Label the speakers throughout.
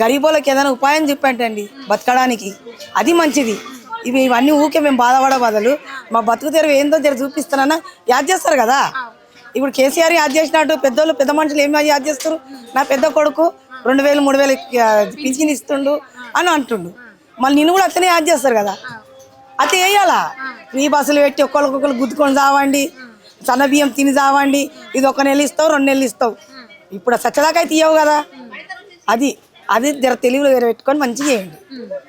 Speaker 1: గరీబోళ్ళకి ఏదైనా ఉపాయం చెప్పంటండి బతకడానికి. అది మంచిది. ఇవి ఇవన్నీ ఊకే మేము బాధపడ బదులు మా బతుకు తెరువు ఏందో జర చూపిస్తానన్నా యాద్ చేస్తారు కదా? ఇప్పుడు కేసీఆర్ యాద్ చేసినట్టు పెద్దోళ్ళు పెద్ద మనుషులు ఏమి యాద్ చేస్తారు? నా పెద్ద కొడుకు రెండు వేలు మూడు వేలు పింఛన్ ఇస్తుండు అని అంటుండు. మళ్ళీ నిన్ను కూడా అట్లనే యాద్ చేస్తారు కదా? అయితే వేయాలా ఫ్రీ బస్సులు పెట్టి ఒక్కొక్కరు గుద్దుకొని చావండి. సన్న బియ్యం తిని చావండి. ఇది ఒక నెల ఇస్తావు రెండు నెలలు ఇస్తావు. ఇప్పుడు సచ్చదాకా అయితే ఇవ్వవు కదా? అది అది జర తెలివిలో వేరే పెట్టుకొని మంచిగా చేయండి.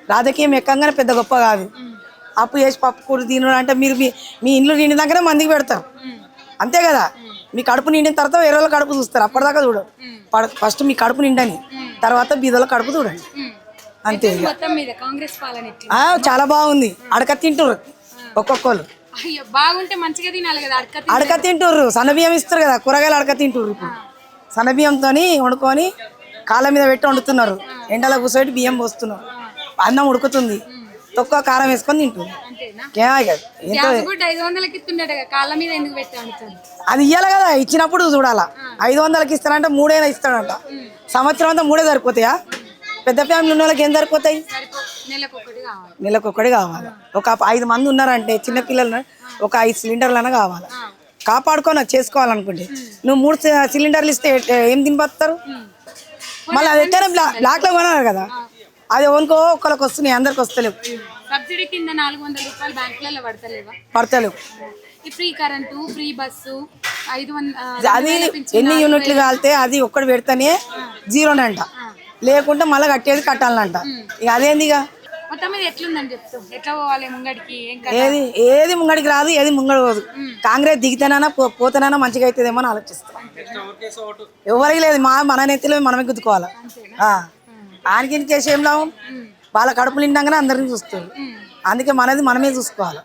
Speaker 1: రాజకీయం ఎక్కంగానే పెద్ద గొప్ప కాదు. అప్పు చేసి పప్పు కూర తినడం అంటే మీరు మీ మీ ఇంట్లో నిండినాకనే మందికి పెడతారు. అంతే కదా? మీ కడుపు నిండిన తర్వాత వేరే వాళ్ళ కడుపు చూస్తారు. అప్పటిదాకా చూడరు. ఫస్ట్ మీ కడుపు నిండని తర్వాత బీదల కడుపు చూడండి. అంతే చాలా బాగుంది. అడక తింటుర్రు ఒక్కొక్కరు
Speaker 2: అయ్యో బాగుంటే మంచిగా తినాలి కదా అడక తిని-
Speaker 1: అడక తింటుర్రు. సన్నబియ్యం ఇస్తారు కదా కూరగాయలు అడక తింటుర్రు ఇప్పుడు. సన్నబియ్యంతో వండుకొని కాళ్ళ మీద పెట్టి వండుతున్నారు. ఎండలో కూర్చోబెట్టి బియ్యం పోస్తున్నారు. అన్నం ఉడుకుతుంది. తొక్క కారం వేసుకొని
Speaker 2: వండుతుంది
Speaker 1: అది ఇయ్యాలి కదా ఇచ్చినప్పుడు చూడాలా. ఐదు వందలకి ఇస్తానంటే మూడైనా ఇస్తాడంట. సంవత్సరం అంతా మూడే సరిపోతాయా? పెద్ద ఫ్యామిలీ ఉన్న వాళ్ళకి ఏం సరిపోతాయి?
Speaker 2: సరిపో నెలకు ఒకటి కావాలి.
Speaker 1: ఒక ఐదు మంది ఉన్నారంటే చిన్న పిల్లలు ఒక ఐదు సిలిండర్లైనా కావాలి. కాపాడుకొని చేసుకోవాలనుకుంటే. నువ్వు మూడు సిలిండర్లు ఇస్తే ఏ- ఏం తినిపోతారు మళ్ళీ అది ఎట్లయినా బ్లా బ్లాక్లో కొనాలి కదా. అది ఎవరికో ఒక్కరికి వస్తున్నాయి అందరికి వస్తలేవు.
Speaker 2: సబ్సిడీ కింద నాలుగు వందల రూపాయలు బ్యాంకులలో పడతలేవా?
Speaker 1: పడతలేవు.
Speaker 2: ఈ ఫ్రీ కరెంటు ఫ్రీ బస్సు ఐదు వంద
Speaker 1: అది ఎన్ని యూనిట్లు కాలితే అది ఒక్కటి పెడితేనే జీరోనే అంట లేకుంటే మళ్ళీ కట్టేది కట్టాలంట. ఇక అదేంది ఇక?
Speaker 2: మొత్తం మీద ఎట్లుందని చెప్తాం ఎట్లా పోవాలి ముంగడికి? ఏం కదా
Speaker 1: ఏది ఏది ముంగడికి రాదు ఏది ముంగడి పోదు. కాంగ్రెస్ దిగితేనైనా పో- పోతేనైనా మంచిగా అవుతుందేమో అని ఆలోచిస్తాం. ఎవరికి లేదు మా మన నెత్తిలో మనమే గుద్దుకోవాలి. ఆయనకి ఇంక చేసి ఏం లాభం వాళ్ళ కడుపు నిండంగానే అందరిని చూస్తారు అందుకే మనది మనమే చూసుకోవాలి.